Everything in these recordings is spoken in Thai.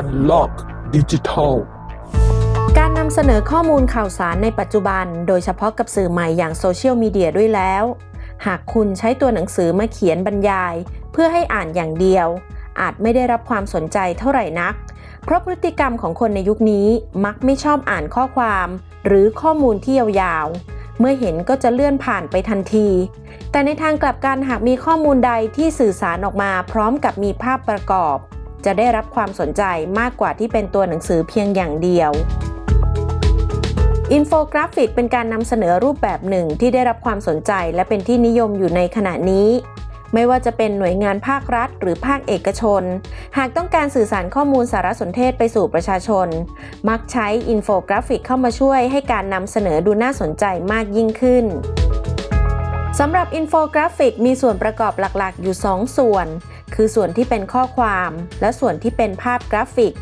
Unlock Digital การนำเสนอข้อมูลข่าวสารในปัจจุบัน โดยเฉพาะกับสื่อใหม่อย่างโซเชียลมีเดียด้วยแล้ว หากคุณใช้ตัวหนังสือมาเขียนบรรยาย เพื่อให้อ่านอย่างเดียว อาจไม่ได้รับความสนใจเท่าไหร่นัก เพราะพฤติกรรมของคนในยุคนี้มักไม่ชอบอ่านข้อความ หรือข้อมูลที่ยาวๆ เมื่อเห็นก็จะเลื่อนผ่านไปทันที แต่ในทางกลับกันหากมีข้อมูลใดที่สื่อสารออกมาพร้อมกับมีภาพประกอบ จะได้รับความสนใจมากกว่าที่เป็นตัวหนังสือเพียงอย่างเดียว อินโฟกราฟิกเป็นการนำเสนอรูปแบบหนึ่งที่ได้รับความสนใจและเป็นที่นิยมอยู่ในขณะนี้ ไม่ว่าจะเป็นหน่วยงานภาครัฐ หรือภาคเอกชน หากต้องการสื่อสารข้อมูลสารสนเทศไปสู่ประชาชน มักใช้อินโฟกราฟิกเข้ามาช่วยให้การนำเสนอดูน่าสนใจมากยิ่งขึ้นสำหรับอินโฟกราฟิกมีส่วนประกอบหลักๆ อยู่ 2 ส่วน คือส่วนที่เป็นข้อความ และส่วนที่เป็นภาพกราฟิก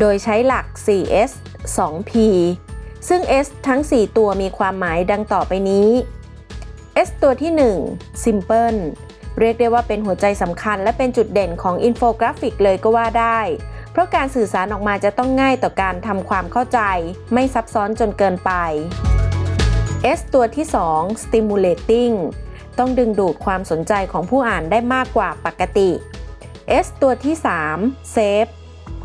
โดยใช้หลัก 4S 2P ซึ่ง S ทั้ง 4 ตัวมีความหมายดังต่อไปนี้ S ตัวที่ 1 Simple เรียกได้ว่าเป็นหัวใจสำคัญและเป็นจุดเด่นของอินโฟกราฟิกเลยก็ว่าได้ เพราะการสื่อสารออกมาจะต้องง่ายต่อการทำความเข้าใจ ไม่ซับซ้อนจนเกินไป S ตัวที่ 2 Stimulating ต้องดึงดูดความสนใจของผู้อ่านได้มากกว่าปกติ S ตัวที่ 3 Save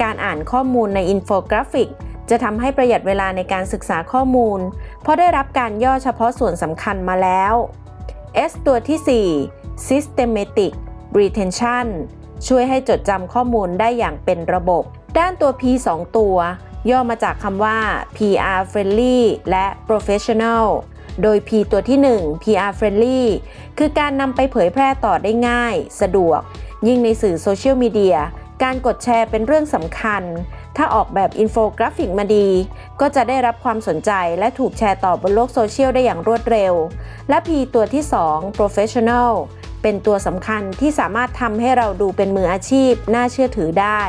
การอ่านข้อมูลในอินโฟกราฟิก จะทำให้ประหยัดเวลาในการศึกษาข้อมูล เพราะได้รับการย่อเฉพาะส่วนสำคัญมาแล้ว S ตัวที่ 4 Systematic Retention ช่วยให้จดจำข้อมูลได้อย่างเป็นระบบ ด้านตัว P 2 ตัว ย่อมาจากคำว่า PR Friendly และ Professional โดย P ตัวที่ 1 PR Friendly คือการนำไปเผยแพร่ต่อได้ง่าย สะดวก ยิ่งในสื่อโซเชียลมีเดีย การกดแชร์เป็นเรื่องสำคัญ ถ้าออกแบบอินโฟกราฟิกมาดี ก็จะได้รับความสนใจและถูกแชร์ต่อบนโลกโซเชียลได้อย่างรวดเร็ว และ P ตัวที่ 2 professional เป็นตัวสำคัญที่สามารถทำให้เราดูเป็นมืออาชีพ น่าเชื่อถือได้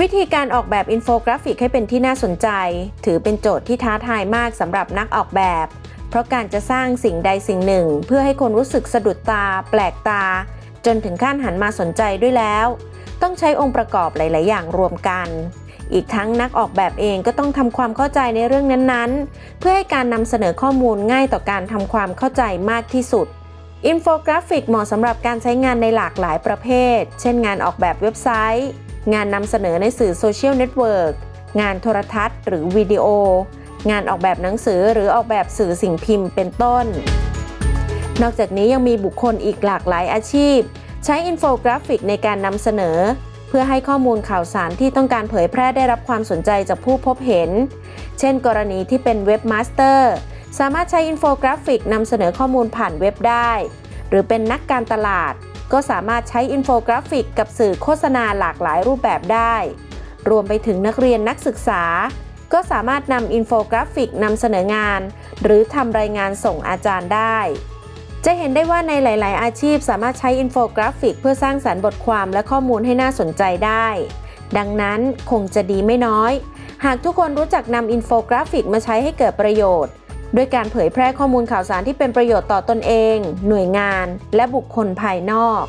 วิธีการออกแบบอินโฟกราฟิกให้เป็นที่น่าสนใจ ถือเป็นโจทย์ที่ท้าทายมากสำหรับนักออกแบบ เพราะการจะสร้างสิ่งใดสิ่งหนึ่ง เพื่อให้คนรู้สึกสะดุดตา แปลกตา จนถึงขั้นหันมาสนใจด้วยแล้ว ต้องใช้องค์ประกอบหลาย ๆ อย่างรวมกัน อีกทั้งนักออกแบบเองก็ต้องทำความเข้าใจในเรื่องนั้น ๆ เพื่อให้การนำเสนอข้อมูลง่ายต่อการทำความเข้าใจมากที่สุดอินโฟกราฟิกเหมาะสำหรับการใช้งานในหลากหลายประเภท เช่นงานออกแบบเว็บไซต์ งานนำเสนอในสื่อโซเชียลเน็ตเวิร์กงานโทรทัศน์ หรือวิดีโอ งานออกแบบหนังสือหรือออกแบบสื่อสิ่งพิมพ์เป็นต้น นอกจากนี้ยังมีบุคคลอีกหลากหลายอาชีพ ใช้อินโฟกราฟิกในการนำเสนอ เพื่อให้ข้อมูลข่าวสารที่ต้องการเผยแพร่ได้รับความสนใจจากผู้พบเห็น เช่น กรณีที่เป็นเว็บมาสเตอร์สามารถใช้อินโฟกราฟิกนำเสนอข้อมูลผ่านเว็บได้ หรือเป็นนักการตลาด ก็สามารถใช้อินโฟกราฟิกกับสื่อโฆษณาหลากหลายรูปแบบได้ รวมไปถึงนักเรียนนักศึกษา ก็สามารถนำอินโฟกราฟิกนำเสนองาน หรือทำรายงานส่งอาจารย์ได้ จะเห็นได้ว่าในหลาย ๆ อาชีพ สามารถใช้อินโฟกราฟิก เพื่อสร้างสรรค์บทความและข้อมูลให้น่าสนใจได้ ดังนั้นคงจะดีไม่น้อย หากทุกคนรู้จักนำอินโฟกราฟิกมาใช้ให้เกิดประโยชน์ ด้วยการเผยแพร่ข้อมูลข่าวสารที่เป็นประโยชน์ต่อตนเอง หน่วยงาน และบุคคลภายนอก